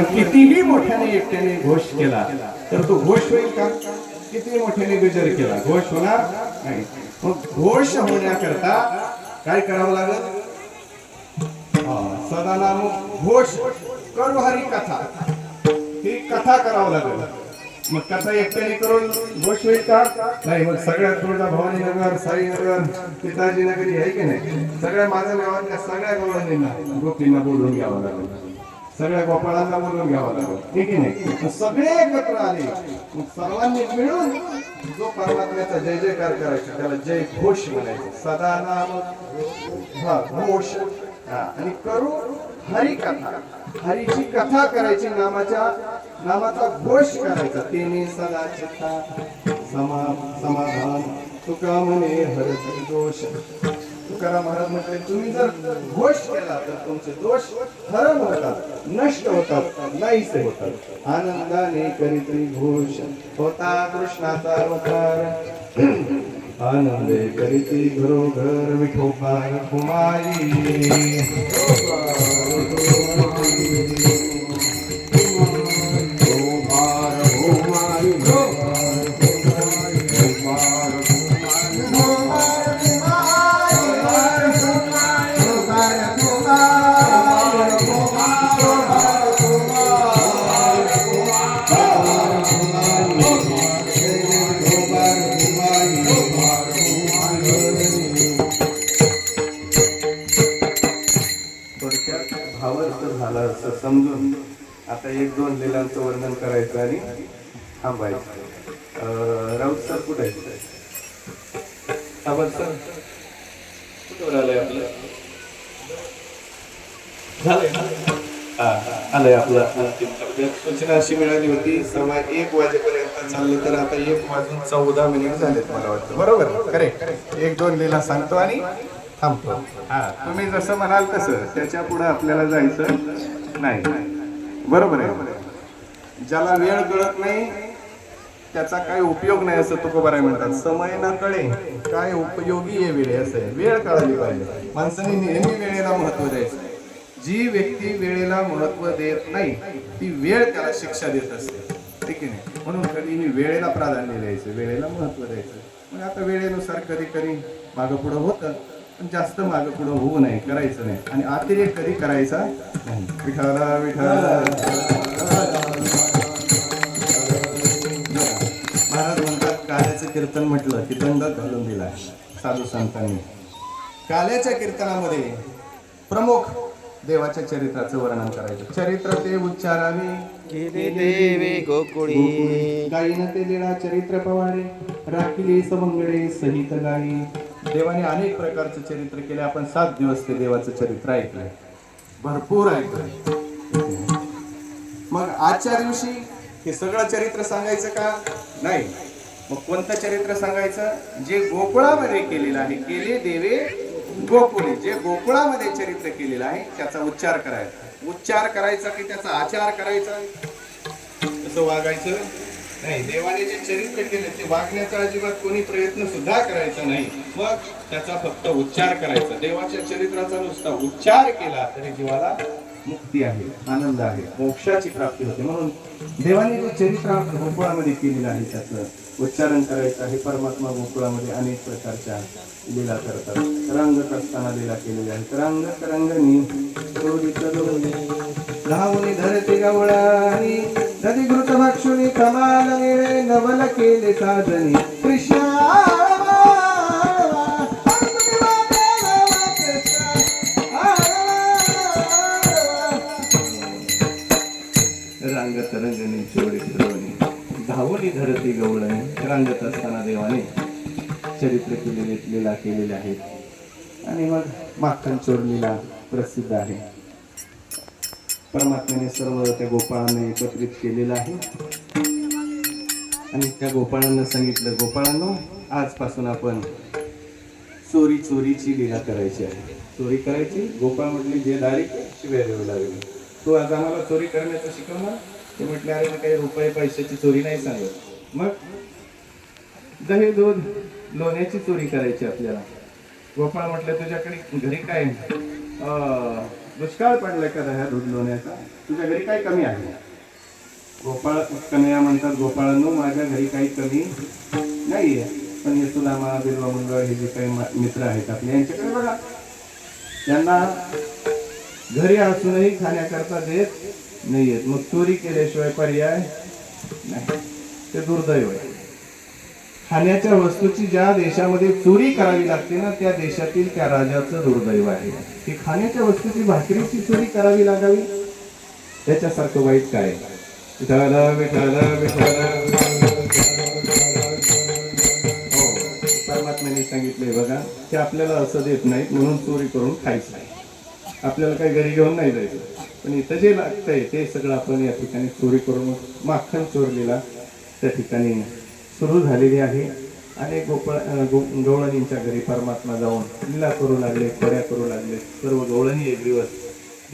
कारण कितीही मोठ्याने एकट्याने घोष केला तर तो घोष होईल का? किती मोठ्याने गजर केला घोष होणार नाही. मग घोष होण्याकरता काय करावं लागत हा, घोष करू हरी कथा. ही कथा करावं लागेल. मग कथा एकट्याने करून घोष होईल का? नाही मग सगळ्या तुळजा भवानी नगर साई नगर पिताजी नगरी आहे की नाही? सगळ्या माझ्या गावातल्या सगळ्या गवळणींना गोपींना बोलून घ्यावं लागेल. सगळ्या गोपाळांना बोलून घ्यावं लागेल. ठीक आहे नाही? सगळे एकत्र आले. मग सर्वांनी मिळून जो परमात्म्याचा जय जयकार करायचा त्याला जय घोष म्हणायचं. सदा नाम हा घोष. हा, आणि करू हरी कथा. हरीची कथा करायची नामाच्या नामाचा घोष करायचा. तेने सदा चित्ता समा समाधान. तुका म्हणे हरती दोष तुकाराम महाराज म्हटले तुम्ही जर घोष केला तर तुमचे दोष हरण होतात नष्ट होतात नाहीसे होतात. आनंदाने करीतरी घोष होता कृष्णाचा अवतार आनंदे करीती घरोघर विठोबाई कुमारी. भावार्थ झाला असं समजून आता एक दोन लिलांचं वर्णन करायचं आणि थांबायचं. राऊत सर कुठे सावंत सर. कुठवर आलंय आपलं? झालंय? हा, आलंय आपलं. सूचना अशी मिळाली होती सव्वा एक वाजेपर्यंत चाललं तर आता एक वाजून चौदा मिनिट झालेत मला वाटतं. बरोबर? करेक्ट एक दोन लिला सांगतो आणि थांबतो. हा तुम्ही जसं म्हणाल तसं त्याच्या पुढे आपल्याला जायचं नाही. बरोबर आहे. ज्याला वेळ कळत नाही त्याचा काही उपयोग नाही असं तुकोबाराय म्हणतात. समय न कळे काय उपयोगी आहे वेळे असं आहे. वेळ कळाली पाहिजे. माणसाने नेहमी वेळेला महत्त्व द्यायचं जी व्यक्ती वेळेला महत्त्व देत नाही ती वेळ त्याला शिक्षा देत असते. ठीक आहे नाही? म्हणून कधीही वेळेला प्राधान्य द्यायचं वेळेला महत्त्व द्यायचं. मग आता वेळेनुसार कधी कधी मागं पुढं होतं. पण जास्त मागं पुढं होऊ नये करायचं नाही. आणि अतिरेक कधी करायचा नाही. विठाला महाराज म्हणतात काल्याचं कीर्तन म्हटलं की दंडात घालून दिला साधू संतांनी. काल्याच्या कीर्तनामध्ये प्रमुख देवाच्या चरित्राचं वर्णन करायचं. चरित्र ते उच्चारावे. गोकुळी. गायीनं ते लिळा चरित्र पवाडे राखिले सवंगडे सहित गायी. देवाने अनेक प्रकारचं चरित्र केले. आपण सात दिवस ते देवाचं चरित्र ऐकलंय. भरपूर ऐकलंय. मग आजच्या दिवशी हे सगळं चरित्र सांगायचं का? नाही. मग कोणतं चरित्र सांगायचं? जे गोकुळामध्ये केलेलं आहे. केले देवे गोकुळे. जे गोकुळामध्ये चरित्र केलेलं आहे त्याचा उच्चार करायचा. उच्चार करायचा की त्याचा आचार करायचा? कसं वागायचं? नाही देवाने जे चरित्र केले ते वागण्याचा अजिबात कोणी प्रयत्न सुद्धा करायचा नाही. मग त्याचा फक्त उच्चार करायचा. देवाच्या चरित्राचा नुसता उच्चार केला तरी जीवाला मुक्ती आहे आनंद आहे मोक्षाची प्राप्ती होते. म्हणून देवाने जे चरित्र गोकुळामध्ये केलेलं आहे त्याचं उच्चारण करायचं आहे. परमात्मा गोकुळामध्ये अनेक प्रकारच्या लीला करतात. रंग करताना लीला केलेल्या आहेत रंग रंगनी चोरीत दोन्ही धावणी धरते गवळानी नदी घृत भक्षुनी कमाल निळे नवल केले साधनी कृष्णा रांगत रंगणी चोरी फिरवणी धावणी धरती गवळणी रांगत असताना देवाने चरित्र केलेले लीला केलेले आहेत. आणि मग माखन चोर प्रसिद्ध आहे. परमात्म्याने सर्व त्या गोपाळांना एकत्रित केलेलं आहे. आणि त्या गोपाळांना सांगितलं गोपाळांनो आजपासून आपण चोरी चोरीची लीला करायची आहे. चोरी करायची? गोपाळ म्हटली जे दारी शिव्या देऊ लागली तू आज आम्हाला चोरी करण्याचं शिकवणार ते म्हटले अरे मी काही रुपये पैशाची चोरी नाही सांगत. मग दही दूध लोण्याची चोरी करायची आपल्याला. गोपाळ म्हटलं तुझ्याकडे घरी काय दुष्काळ पडलाय का ह्या दूध लोण्याचा? तुझ्या घरी काही कमी आहे? गोपाळ कन्या म्हणतात गोपाळांनो माझ्या घरी काही कमी नाही आहे पण हे सुदामा बिल्वा मंगळ हे जे काही मा- मित्र आहेत आपले यांच्याकडे बघा. त्यांना घरी असूनही खाण्याकरता देत नाहीयेत. मग चोरी केल्याशिवाय पर्याय नाही. ते दुर्दैव आहे. खाण्याच्या वस्तूची ज्या देशामध्ये चोरी करावी लागते ना त्या देशातील त्या राजाचं दुर्दैव आहे. की खाण्याच्या वस्तूची भाकरीची चोरी करावी लागावी? त्याच्यासारखं वाईट काय? विठाल विठाल हो परमात्म्याने सांगितलंय बघा ते आपल्याला असं देत नाहीत म्हणून चोरी करून खायचं नाही. आपल्याला काही घरी घेऊन नाही जायचं. पण इथं जे लागतंय ते सगळं आपण या ठिकाणी चोरी करून माखण चोरलेला त्या ठिकाणी सुरू झालेली आहे. आणि गोपाळ गो- गवळणींच्या घरी परमात्मा जाऊन लीला करू लागले खोड्या करू लागले. सर्व गवळणी एक दिवस